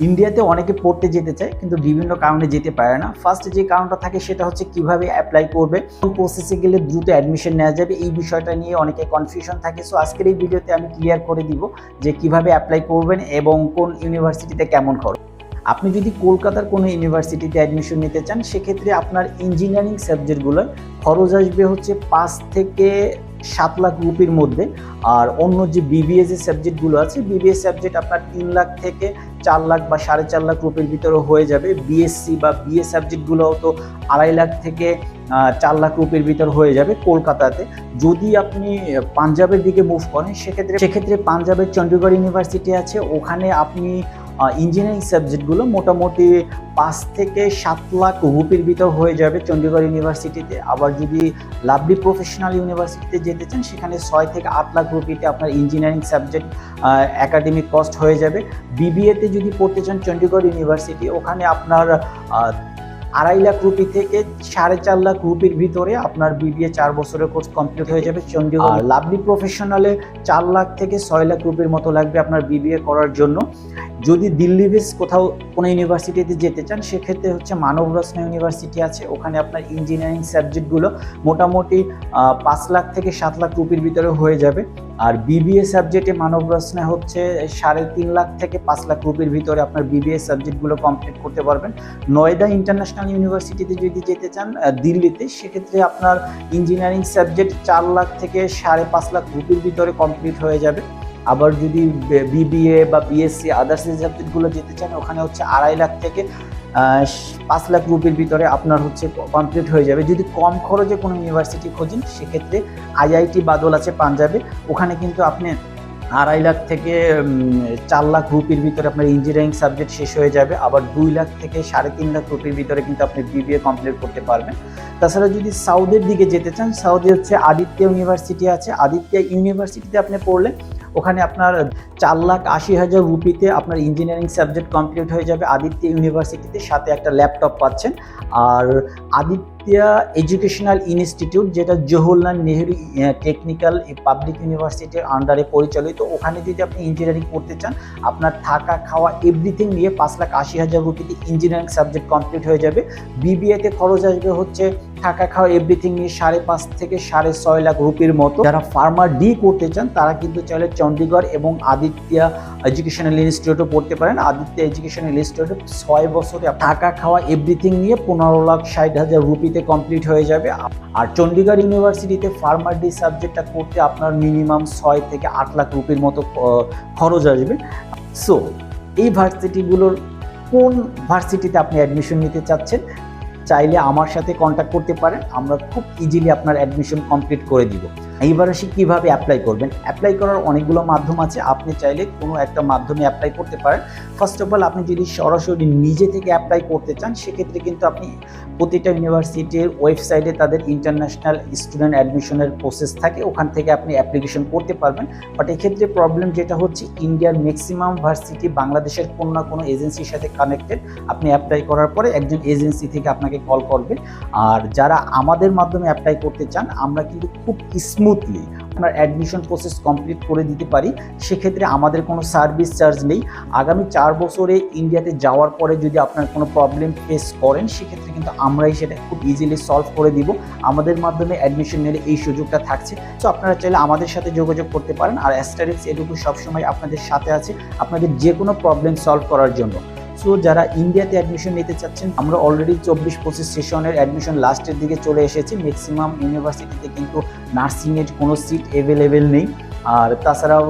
ইন্ডিয়াতে অনেকে পড়তে যেতে চায়, কিন্তু বিভিন্ন কারণে যেতে পারে না। ফার্স্ট যে কারণটা থাকে সেটা হচ্ছে কীভাবে অ্যাপ্লাই করবে, কোন প্রসেসে গেলে দ্রুত অ্যাডমিশন নেওয়া যাবে, এই বিষয়টা নিয়ে অনেকে কনফিউশন থাকে। সো আজকের এই ভিডিওতে আমি ক্লিয়ার করে দিব যে কীভাবে অ্যাপ্লাই করবেন এবং কোন ইউনিভার্সিটিতে কেমন খরচ আপনি যদি কলকাতার কোনো ইউনিভার্সিটিতে অ্যাডমিশন নিতে চান, সেক্ষেত্রে আপনার ইঞ্জিনিয়ারিং সাবজেক্টগুলো খরচ আসবে হচ্ছে পাঁচ থেকে সাত লাখ রুপির মধ্যে। আর অন্য যে বিবিএস যে সাবজেক্টগুলো আছে বিবিএস সাবজেক্ট আপনার তিন লাখ থেকে চার লাখ বা সাড়ে চার লাখ রুপির ভিতরে হয়ে যাবে। বিএসসি বা বিএ সাবজেক্টগুলোও তো আড়াই লাখ থেকে চার লাখ রুপির ভিতর হয়ে যাবে কলকাতাতে। যদি আপনি পাঞ্জাবের দিকে মুভ করেন, সেক্ষেত্রে সেক্ষেত্রে পাঞ্জাবের চণ্ডীগড় ইউনিভার্সিটি আছে। ওখানে আপনি ইঞ্জিনিয়ারিং সাবজেক্টগুলো মোটামুটি পাঁচ থেকে সাত লাখ রুপির ভিতর হয়ে যাবে চণ্ডীগড় ইউনিভার্সিটিতে। আবার যদি লাভলি প্রফেশনাল ইউনিভার্সিটিতে যেতে চান সেখানে ছয় থেকে আট লাখ রুপিতে আপনার ইঞ্জিনিয়ারিং সাবজেক্ট একাডেমিক কস্ট হয়ে যাবে। বিবিএতে যদি পড়তে চান চণ্ডীগড় ইউনিভার্সিটি ওখানে আপনার আড়াই লাখ রুপি থেকে সাড়ে চার লাখ রুপির ভিতরে আপনার বিবিএ চার বছরের কোর্স কমপ্লিট হয়ে যাবে। চণ্ডীগড় লাভলি প্রফেশনালে চার লাখ থেকে ছয় লাখ রুপির মতো লাগবে আপনার বিবিএ করার জন্য। যদি দিল্লি বেস কোথাও কোনো ইউনিভার্সিটিতে যেতে চান, সেক্ষেত্রে হচ্ছে মানব রত্ন ইউনিভার্সিটি আছে। ওখানে আপনার ইঞ্জিনিয়ারিং সাবজেক্টগুলো মোটামুটি পাঁচ লাখ থেকে সাত লাখ রুপির ভিতরে হয়ে যাবে। আর বিবিএ সাবজেক্টে মানব রচনা হচ্ছে সাড়ে তিন লাখ থেকে পাঁচ লাখ রুপির ভিতরে আপনার বিবিএ সাবজেক্টগুলো কমপ্লিট করতে পারবেন। নয়ডা ইন্টারন্যাশনাল ইউনিভার্সিটিতে যদি যেতে চান দিল্লিতে, সেক্ষেত্রে আপনার ইঞ্জিনিয়ারিং সাবজেক্ট চার লাখ থেকে সাড়ে পাঁচ লাখ রুপির ভিতরে কমপ্লিট হয়ে যাবে। আবার যদি বিবিএ বা বিএসসি আদার্স সাবজেক্টগুলো যেতে চান, ওখানে হচ্ছে আড়াই লাখ থেকে পাঁচ লাখ রুপির ভিতরে আপনার হচ্ছে কমপ্লিট হয়ে যাবে। যদি কম খরচে কোনো ইউনিভার্সিটি খোঁজেন, সেক্ষেত্রে আইআইটি বাদল আছে পাঞ্জাবে। ওখানে কিন্তু আপনি আড়াই লাখ থেকে চার লাখ রুপির ভিতরে আপনার ইঞ্জিনিয়ারিং সাবজেক্ট শেষ হয়ে যাবে। আবার দুই লাখ থেকে সাড়ে তিন লাখ রুপির ভিতরে কিন্তু আপনি বিবিএ কমপ্লিট করতে পারবেন। তাছাড়া যদি সাউথের দিকে যেতে চান সাউথে হচ্ছে আদিত্য ইউনিভার্সিটি আছে। আদিত্য ইউনিভার্সিটিতে আপনি পড়লে ওখানে আপনার চার লাখ আশি হাজার রুপিতে আপনার ইঞ্জিনিয়ারিং সাবজেক্ট কমপ্লিট হয়ে যাবে আদিত্য ইউনিভার্সিটিতে সাথে একটা ল্যাপটপ পাচ্ছেন। আর আদিত্য এডুকেশনাল ইনস্টিটিউট যেটা জওহরলাল নেহেরু টেকনিক্যাল পাবলিক ইউনিভার্সিটির আন্ডারে পরিচালিত, ওখানে যদি আপনি ইঞ্জিনিয়ারিং করতে চান, আপনার থাকা, খাওয়া এভরিথিং নিয়ে পাঁচ লাখ আশি হাজার রুপিতে ইঞ্জিনিয়ারিং সাবজেক্ট কমপ্লিট হয়ে যাবে। বিবিএতে খরচ আসবে হচ্ছে থাকা, খাওয়া এভরিথিং নিয়ে সাড়ে পাঁচ থেকে সাড়ে ছয় লাখ রুপির মতো। যারা ফার্মার ডি করতে চান, তারা কিন্তু চাইলে চণ্ডীগড় এবং আদিত্য এডুকেশনাল ইনস্টিটিউটও পড়তে পারেন। আদিত্য এডুকেশনাল ইনস্টিটিউটে ছয় বছরে থাকা, খাওয়া এভরিথিং নিয়ে পনেরো লাখ ষাট হাজার রুপিতে কমপ্লিট হয়ে যাবে। আর চণ্ডীগড় ইউনিভার্সিটিতে ফার্মারডি সাবজেক্টটা করতে আপনার মিনিমাম ছয় থেকে আট লাখ রুপির মতো খরচ আসবে। সো এই ভার্সিটিগুলোর কোন ভার্সিটিতে আপনি অ্যাডমিশন নিতে চাচ্ছেন, চাইলে আমার সাথে কন্ট্যাক্ট করতে পারেন। আমরা খুব ইজিলি আপনার অ্যাডমিশন কমপ্লিট করে দিব। এইবার আসি কীভাবে অ্যাপ্লাই করবেন? অ্যাপ্লাই করার অনেকগুলো মাধ্যম আছে। আপনি চাইলে কোনো একটা মাধ্যমে অ্যাপ্লাই করতে পারেন। ফার্স্ট অফ অল আপনি যদি সরাসরি নিজে থেকে অ্যাপ্লাই করতে চান, সেক্ষেত্রে কিন্তু আপনি প্রতিটা ইউনিভার্সিটির ওয়েবসাইটে তাদের ইন্টারন্যাশনাল স্টুডেন্ট অ্যাডমিশনের প্রসেস থাকে। ওখান থেকে আপনি অ্যাপ্লিকেশন করতে পারবেন। বাট এক্ষেত্রে প্রবলেম যেটা হচ্ছে ইন্ডিয়ার ম্যাক্সিমাম ভার্সিটি বাংলাদেশের কোনো না কোনো এজেন্সির সাথে কানেক্টেড আপনি অ্যাপ্লাই করার পরে একজন এজেন্সি থেকে আপনাকে কল করবে। আর যারা আমাদের মাধ্যমে অ্যাপ্লাই করতে চান, আমরা কিন্তু খুব স্মুথলি আপনার অ্যাডমিশন প্রসেস কমপ্লিট করে দিতে পারি, সেক্ষেত্রে আমাদের কোনো সার্ভিস চার্জ নেই। আগামী চার বছরে ইন্ডিয়াতে যাওয়ার পরে যদি আপনার কোনো প্রবলেম ফেস করেন, সেক্ষেত্রে কিন্তু আমরাই সেটা খুব ইজিলি সলভ করে দিব। আমাদের মাধ্যমে অ্যাডমিশন নিলে এই সুযোগটা থাকছে। সো আপনারা চাইলে আমাদের সাথে যোগাযোগ করতে পারেন। আর অ্যাস্টারিক্স এটুকু সবসময় আপনাদের সাথে আছে। আপনাদের যে কোনো প্রবলেম সলভ করার জন্য। সো যারা ইন্ডিয়াতে অ্যাডমিশন নিতে চাচ্ছেন, আমরা অলরেডি চব্বিশ পঁচিশ সেশনের অ্যাডমিশন লাস্টের দিকে চলে এসেছি। ম্যাক্সিমাম ইউনিভার্সিটিতে কিন্তু নার্সিংয়ের কোনো সিট অ্যাভেলেবেল নেই। আর তাছাড়াও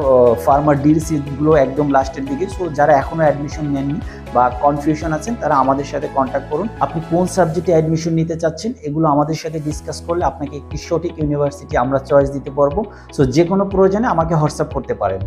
ফার্মার ডির সিটগুলো একদম লাস্টের দিকে। সো যারা এখনও অ্যাডমিশন নেননি বা কনফিউশন আছেন, তারা আমাদের সাথে কন্ট্যাক্ট করুন। আপনি কোন সাবজেক্টে অ্যাডমিশন নিতে চাচ্ছেন, এগুলো আমাদের সাথে ডিসকাস করলে আপনাকে একটি সঠিক ইউনিভার্সিটি আমরা চয়েস দিতে পারব। সো যে কোনো প্রয়োজনে আমাকে হোয়াটসঅ্যাপ করতে পারেন।